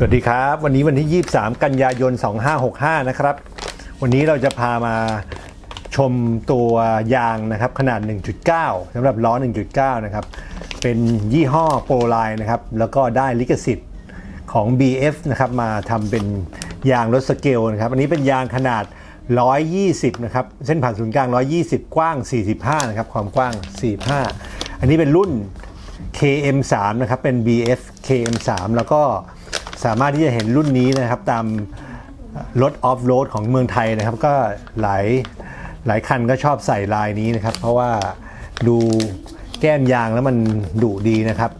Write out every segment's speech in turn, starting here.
สวัสดีครับ วันนี้วันที่ 23 กันยายน 2565 นะครับ วันนี้เราจะพามาชมตัวยางนะครับ ขนาด 1.9สำหรับล้อ 1.9 นะครับ เป็นยี่ห้อโปรไลน์นะครับ แล้วก็ได้ลิขสิทธิ์ของ BF นะครับ มาทำเป็นยางรถสเกลนะครับ อันนี้เป็นยางขนาด 120 นะครับ เส้นผ่านศูนย์กลาง 120 กว้าง 45 นะครับ ความกว้าง 45 อันนี้เป็นรุ่น KM3 นะครับ เป็น BF KM3 แล้วก็ สามารถที่จะเห็นรุ่นนี้นะครับตามรถออฟโรดของเมืองไทยนะครับ ก็หลายหลายคันก็ชอบใส่ลายนี้นะครับ เพราะว่าดูแก้มยางแล้วมันดุดีนะครับ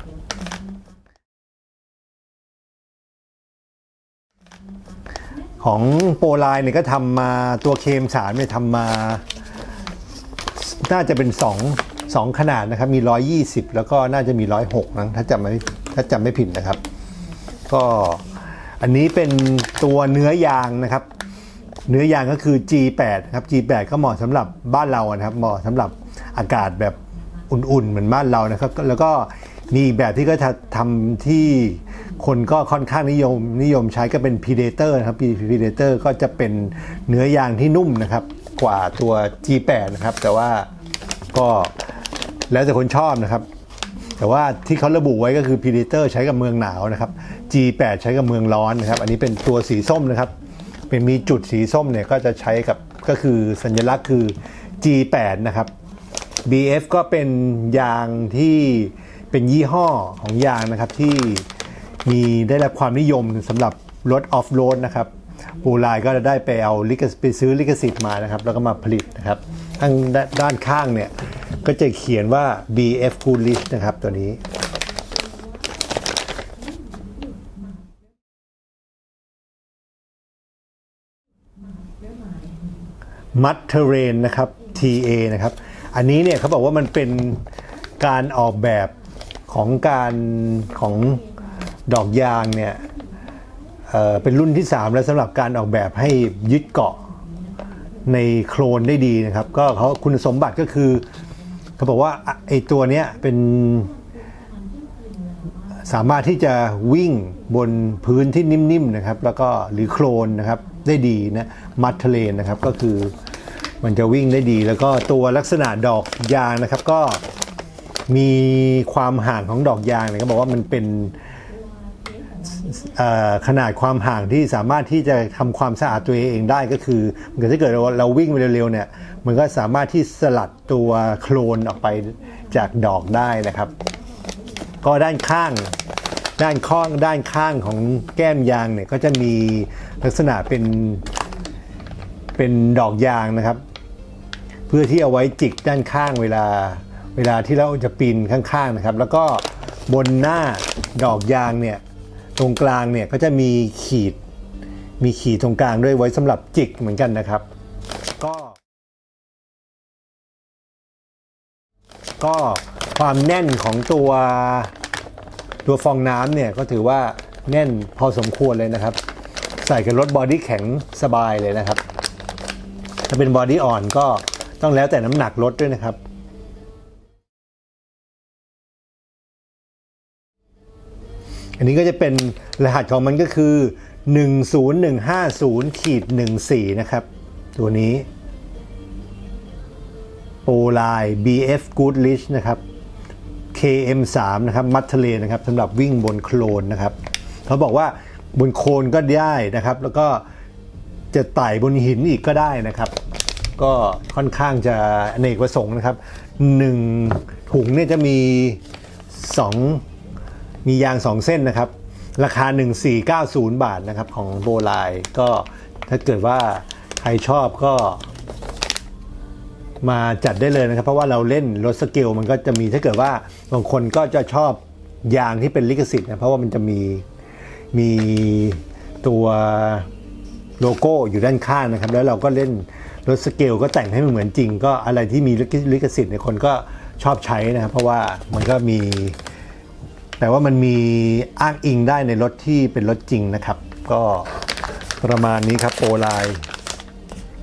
ของโปรไลน์เนี่ยก็ทำมาตัวเคมสามเนี่ยทำมา น่าจะเป็น2 2ขนาดนะครับ มี 120 แล้วก็น่าจะมี 106นะถ้าจำไม่ถ้าจำไม่ผิดนะครับ ก็อันนี้เป็นตัวเนื้อยางนะครับ เนื้อยางก็คือ G8 ครับ G8 ก็เหมาะสำหรับบ้านเรานะครับ เหมาะสำหรับอากาศแบบอุ่นๆ เหมือนบ้านเรานะครับ แล้วก็มีแบบที่ก็จะทำที่คนก็ค่อนข้างนิยมนิยมใช้ก็เป็น Predator นะครับ Predator ก็จะเป็นเนื้อยางที่นุ่มนะครับ กว่าตัว G8 นะครับ แต่ว่าก็แล้วแต่คนชอบนะครับ แต่ว่าที่เขาระบุไว้ก็คือ Predator ใช้กับเมืองหนาวนะครับ G8 ใช้กับเมืองร้อนนะครับ อันนี้เป็นตัวสีส้มนะครับ เป็นมีจุดสีส้มเนี่ยก็จะใช้กับก็คือสัญลักษณ์คือ G8 นะครับ BF ก็เป็นยางที่เป็นยี่ห้อของยางนะครับที่มีได้รับความนิยมสำหรับรถออฟโรดนะครับปูลายก็จะได้ไปเอาลิขไปซื้อลิขสิทธิ์มานะครับ แล้วก็มาผลิตนะครับ ทางด้านข้างเนี่ย ก็จะเขียนว่า BF Coolish นะครับตัวนี้มัตเทเรนนะครับ TA นะครับ อันนี้เนี่ยเขาบอกว่ามันเป็นการออกแบบของการของดอกยางเนี่ยเเป็นรุ่นที่ 3 แล้วสำหรับการออกแบบให้ยึดเกาะ ในโคลนได้ดีนะครับ ก็เขาคุณสมบัติก็คือเขาบอกว่าไอตัวเนี้ยเป็นสามารถที่จะวิ่งบนพื้นที่นิ่มๆนะครับ แล้วก็หรือโคลนนะครับได้ดีนะมัดทะเลนนะครับ ก็คือมันจะวิ่งได้ดี แล้วก็ตัวลักษณะดอกยางนะครับ ก็มีความห่างของดอกยางเนี่ยเขาบอกว่ามันเป็น ขนาดความห่างที่สามารถที่จะทำความสะอาดตัวเองได้ก็คือเหมือนถ้าเกิดเราเราวิ่งไปเร็วๆเนี่ยมันก็สามารถที่สลัดตัวโคลนออกไปจากดอกได้นะครับ ก็ด้านข้างด้านข้างด้านข้างของแก้มยางเนี่ยก็จะมีลักษณะเป็นเป็นดอกยางนะครับ เพื่อที่เอาไว้จิกด้านข้างเวลาเวลาที่เราจะปีนข้างๆนะครับ แล้วก็บนหน้าดอกยางเนี่ย ตรงกลางเนี่ยก็จะมีขีด มีขีดตรงกลางด้วยไว้สำหรับจิกเหมือนกันนะครับ ก็ ก็ความแน่นของตัวตัวฟองน้ำเนี่ยก็ถือว่าแน่นพอสมควรเลยนะครับ ใส่กับรถบอดี้แข็งสบายเลยนะครับ ถ้าเป็นบอดี้อ่อนก็ต้องแล้วแต่น้ำหนักรถด้วยนะครับ อันนี้ก็จะเป็นรหัสของมันก็คือ 10150ขีด14 นะครับ ตัวนี้โปรไลน์ BF Goodrich นะครับ KM3 นะครับ มัตเทเลนะครับสำหรับวิ่งบนโคลนนะครับ เขาบอกว่าบนโคลนก็ได้นะครับ แล้วก็จะไต่บนหินอีกก็ได้นะครับ ก็ค่อนข้างจะเนกประสงค์นะครับหนึ่งถุงเนี่ยจะมี 2 มียาง 2 เส้นนะครับ ราคา 1490 บาทนะครับของโบไลก็ถ้าเกิดว่าใครชอบก็มาจัดได้เลยนะครับ เพราะว่าเราเล่นรถสเกลมันก็จะมีถ้าเกิดว่าบางคนก็จะชอบยางที่เป็นลิขสิทธิ์นะเพราะว่ามันจะมีมีตัวโลโก้อยู่ด้านข้างนะครับ แล้วเราก็เล่นรถสเกลก็แต่งให้มันเหมือนจริง ก็อะไรที่มีลิขสิทธิ์เนี่ยคนก็ชอบใช้นะครับ เพราะว่ามันก็มี แต่ว่ามันมีอ้างอิงได้ในรถที่เป็นรถจริงนะครับ ก็ประมาณนี้ครับโปรไลน์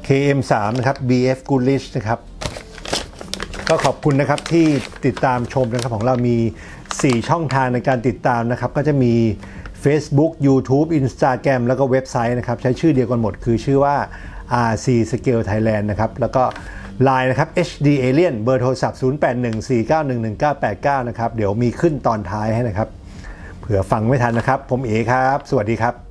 KM3 นะครับ BF Goodrich นะครับ ก็ขอบคุณนะครับที่ติดตามชมนะครับของเรามี 4 ช่องทางในการติดตามนะครับ ก็จะมี Facebook YouTube Instagram แล้วก็เว็บไซต์นะครับ ใช้ชื่อเดียวกันหมดคือชื่อว่า RC Scale Thailand นะครับ แล้วก็ Line นะครับ HD Alien เบอร์โทรศัพท์ 0814911989 นะครับ เดี๋ยวมีขึ้นตอนท้ายให้นะครับ เผื่อฟังไม่ทันนะครับ ผมเอครับ สวัสดีครับ